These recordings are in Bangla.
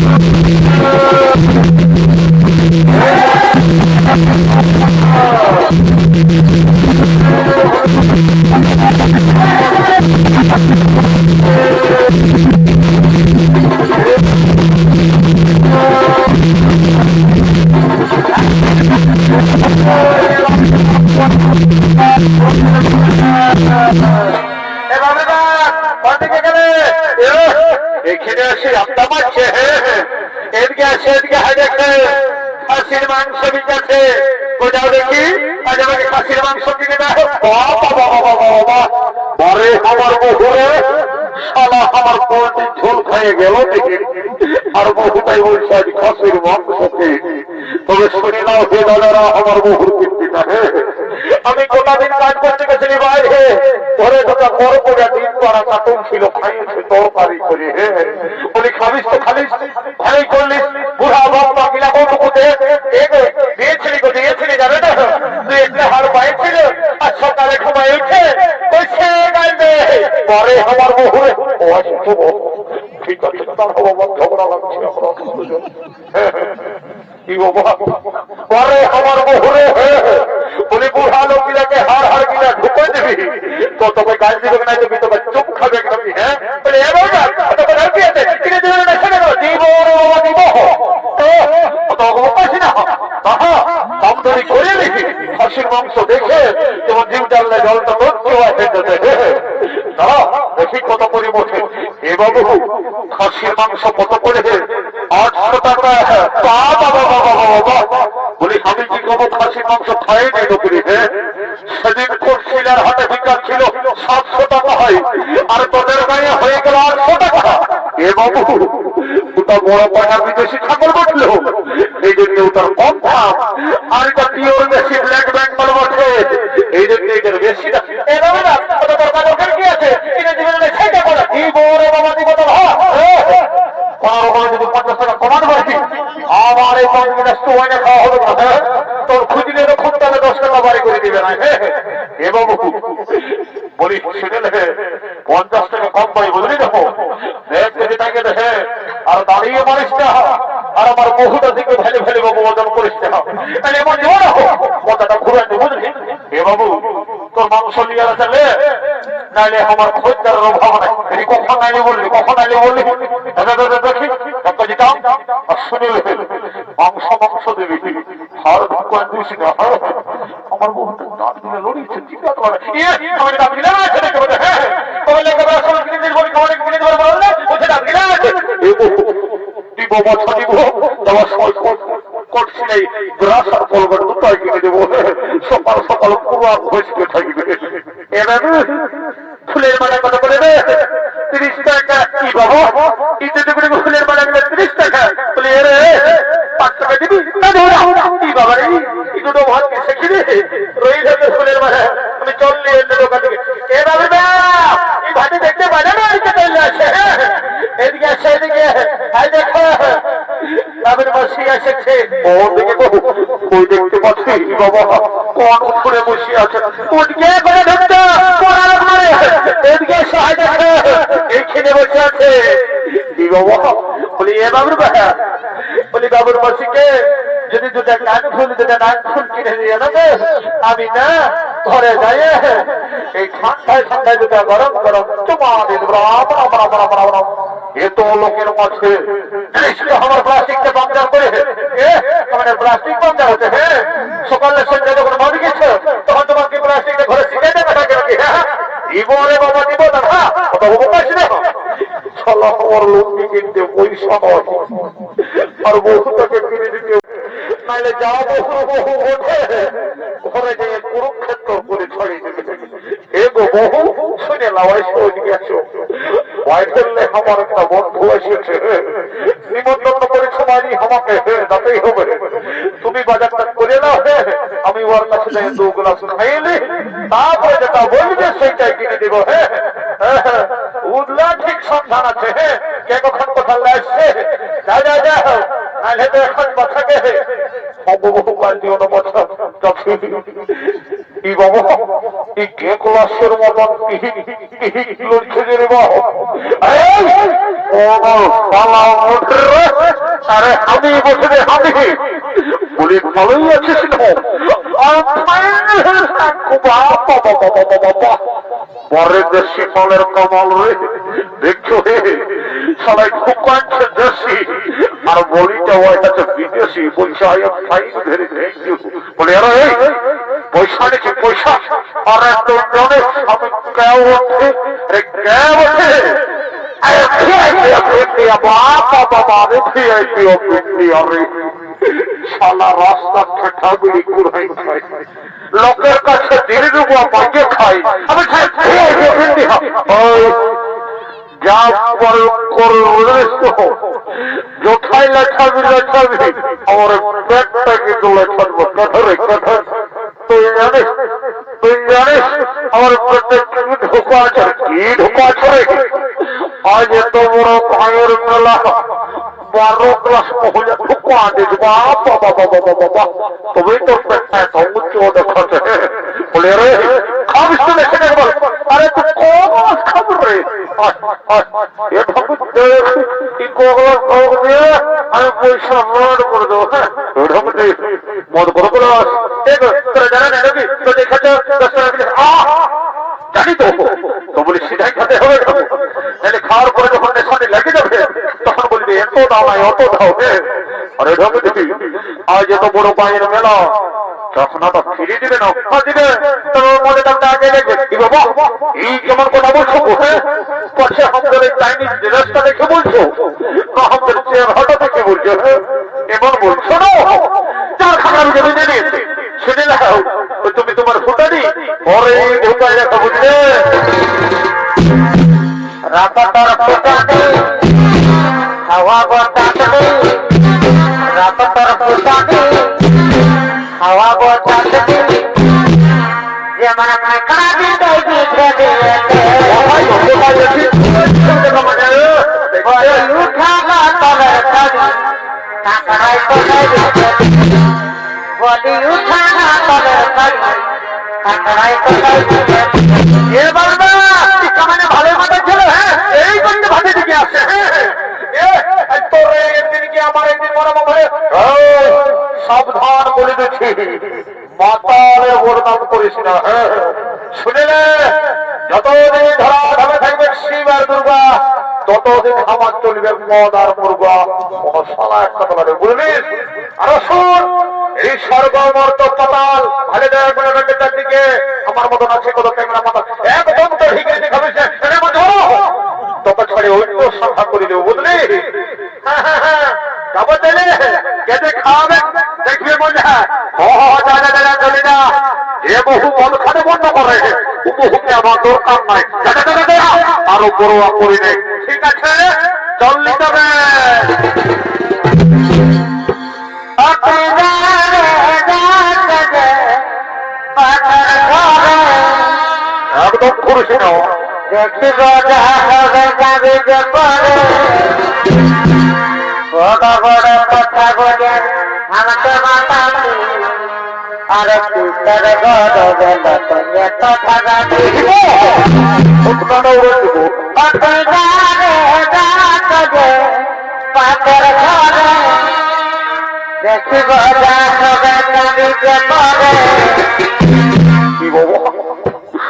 খাওয়ালি এ হে আমি গোটা দিন কাজ করতে গেছিলি বাইরে ঘরে ঢোকা বড় করে দিন করা কাটুন ছিল খাইয়েছে তরকারি করে হ্যাঁ বলি খাবিস তো খালিস ভালোই করলিস বুড়া বাবা গিলা কৌটুকু দে দিয়েছিলি গো দিয়েছিলি যাবে না তুই একটা হার পাইছিল আর সকালে ঘুমাই উঠে কইছে গাইবে পরে আমার বহুরে ও আছে তো ঠিক আছে তার হব ঝগড়া লাগছে আমরা দুজন। হ্যাঁ, হ্যাঁ। কি বাবা পরে আমার বুড়া হার হার গিলা ঢুকে দিবি তো তোকে দিবে না চুপ খাবে হ্যাঁ কিনে করে হয় কত বসে এ বাবু মাংস কত করে আটশো টাকা বাবা বাবা বাবা বাবা বলি, আমি কি কব খাসির মাংস খাই নাই নকরি হ্যাঁ সেদিন কোটশিলার হাটে বিকাশ ছিল সাতশো টাকা হয়। আর তোদের গায়ে হয়ে গেল আটশো টাকা। এ বাবু ওটা বড় পায়না বিদেশি ছাগল বটলো এই জন্য ওটার কম দাম আর এটা পিওর বেশি ব্ল্যাক বেঙ্গল বটে। এই জন্য এটার ওয়াইনে খাওয়া হবে না? তোর খুঁজলে তো খুব তাহলে দশ টাকা বাড়ি করে দিবে না। এ বাবু, বলি শুনেলে পঞ্চাশ টাকা কম পাই বুঝলি দেখো তাকে দেখে আর দাঁড়িয়ে মারিস আর আমার বহুটা দিকে ভেলে ভেলে বাবু ওজন করিস তাহলে এমন যেও না কথাটা ঘুরে বুঝলি? এ বাবু, তোর মাংস নিয়ে আসলে নাইলে আমার খোঁজদারের অভাব নাই কখন নাইলে বললি, কখন নাইলে বললি? দাদা দাদা দেখি। একটা দিতাম আর শুনিলে মাংস মাংস দিবি হাড় ঢুকান দিস না আমার দাঁত দিলে লড়িছে ঠিক আছে বলে ইয়ে আমার দাঁত দিলে আছে দেখে বলে হ্যাঁ তবে লেগে বলে আসলে কিনে বলি খাওয়ালে কিনে দিবার বলে বলছে দাঁত দিলে আছে দিব বছর দিব দেওয়ার সময় করছি নাই গ্রাস আর কলগট দুটাই কিনে দেবো। সকাল সকাল পুরো হয়েছে থাকবে এবার ফুলের মালা কত করে রে তিরিশ টাকা কি বাবু ইতে টুকরি ফুলের মালা গুলো তিরিশ টাকা বলে এরে পাঁচ টাকা দিবি না দেবো না কি বাবা রে এই দুটো ভাত শিখি রে রই যাবে ফুলের মালা তুমি চললে এর দোকান থেকে এ বাবু না এই ভাতে দেখতে পারে না এদিকে চলে আসে এদিকে আসে এদিকে হাই দেখো এসেছে এ আমি না, ঘরে যাই এই ঠান্ডায় ঠান্ডায় দুটা গরম গরম চুমা দিন রাম রাম রাম রাম রাম রাম এ তো লোকের মাঝে। আমার প্লাস্টিকটা পাঞ্চার করে এ আমাদের প্লাস্টিক পাঞ্চার হচ্ছে হ্যাঁ সকালে সন্ধ্যা যখন মারি গেছে তখন তোমাকে প্লাস্টিকটা ঘরে শিখে দেবে নাকি নাকি হ্যাঁ দিব রে বাবা দিব না হ্যাঁ ওটা হব পাইছি না চলো আমার লোককে পয়সা নয় আর বহুটাকে কিনে দিতে নাইলে যা বহু বহু ওঠে গিয়ে কুরুক্ষেত্র করে ছড়িয়ে হবে তুমি বাজারটা করে নাও আমি ওর কাছে তারপরে যেটা বলবে সেইটাই কিনে দেবো হ্যাঁ উদলা ঠিক সন্ধান আছে কে কখন কোথাও আসছে? যা যা যা নাহলে তো এখন বাচ্চাকে বহু পাল্টি অন্য বাচ্চা যাচ্ছে কি বাবা? এই কে ক্লাসের মতন কি কি লড়ছে যে রে বাবা? এই, ও শালা ওঠে রে। আরে আমি বসে বলি ভালোই আছিস পরের দেশি ফলের কমল রে দেখছ সবাই খুব কয়েকটা দেশি আর বলিটা ওই কাছে বিদেশি, বলছে আই পয়সা পয়সা? আর তো জানে আমি কেউ ওঠে রে কেউ ওঠে? লোকের কাছে যথাই লেখাবি লেখাবি আমার পেটটা কিন্তু লেখাবো কঠোরে কঠোর তুই জানিস তুই জানিস আমার পেটে কি ঢোকা আছে কি ঢোকা আছে? আজ এত বড় ভাইয়ের মেলা। বারো ক্লাস মহিলা ঢোকা দিস বাবা বাবা বাবা বাবা তুমি তো পেটটা এত উচ্চ দেখাচ্ছে বলে রে খাবিস তো দেখে দেখব আরে তুই কোন খাব রে। এভাবে দেখ, করে দেবো। হ্যাঁ। তোরা জানা তো। বলি খেতে হবে তো। নাহলে খাওয়ার পরে যখন নেশানি লেগে যাবে, তখন বলবি, এত দাও নাই অত দাও আরে ঢোকে দিবি আজ এত বড় পায়ের মেলা। তখন আবার দিবে না দিবে। হ্যাঁ ড্রেসটা দেখে বলছো এমন পরে ঢোকায় রাখা বুঝলে? রাতটার ফুটানি হাওয়া বতাসনি রাতটার ফুটানি হাওয়া বতাসনি যেমন কাকড়া দিতে দিতে দিতে সবাই ঢোকায় রেখে বলে উঠানো তবে তবে কাকড়াই কোথায় বলি কাকড়াই কোথায় দিতে এ বাবা ভালো সাবধান বলে দিচ্ছি মাতালে বদনাম করিস না হ্যাঁ যতদিন ধরা ধামে থাকবে শিব আর দুর্গা ততদিন আমার চলবে মদ আর মুরগা। কোন শালা একটা বলারে বুঝলিস আর শুন এই সর্বমর্ত পাতাল ভালো আমার মতন আছে, কত একদম তো ছড়ে অন্য করে বুঝলি? চলে চলে বহু বন্ধ করে। আমার দরকার নাই। আরও ঠিক আছে হবে। যে পরে বড় বড় কথা বলে আমাকে মাতামি আরে তুই তোর গরবে লতনে কথা যে পাথর ঘরে। দেখিব যাহা হবে যাবি পরে কি বাবা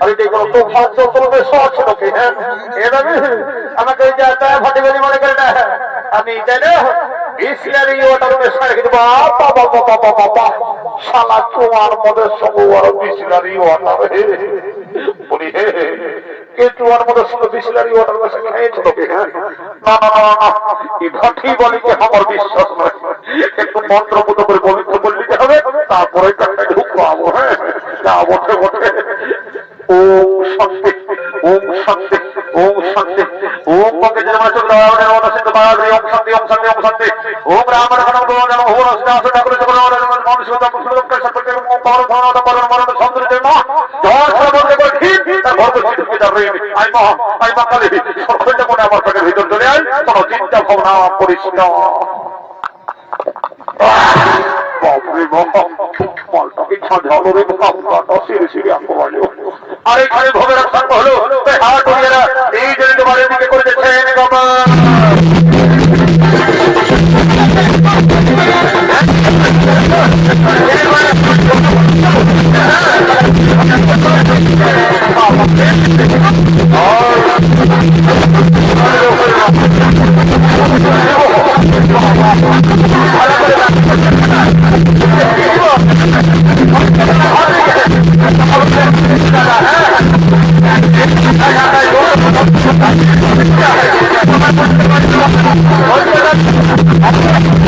আরে হ্যাঁ করে আমার বিশ্বাস নয়। একটু করে পবিত্র হবে তারপরে ঢুকবো হ্যাঁ? যা ওম শান্তি ওম শান্তি ওম শান্তি ওম পঙ্কজ নমঃ চক্রবর্তী নমঃ সিদ্ধ বাহাদুর ওম শান্তি ওম শান্তি ওম শান্তি ওম রাম রাম নমঃ নমঃ ওম রাম ঠাকুর চক্রবর্তী নমঃ নমঃ সিদ্ধ পুষ্পদম সর্বতে ওম পাওয়ার ভাবনা পরম মরণ সৌন্দর্য নমঃ জয় সর্বতে করে ঠিক তার ভরপুর সিদ্ধি তার রইবে আই মহা আই কালী সকলটা মনে আমার পেটের ভিতর চলে আয় কোনো চিন্তা ভাবনা করিস না বাপরে বাপ মালটাকে আঁকো বলো আর এখানে ভোগের হলো তাই এই জন্য বাড়ির দিকে করে গমন। ¡Ah,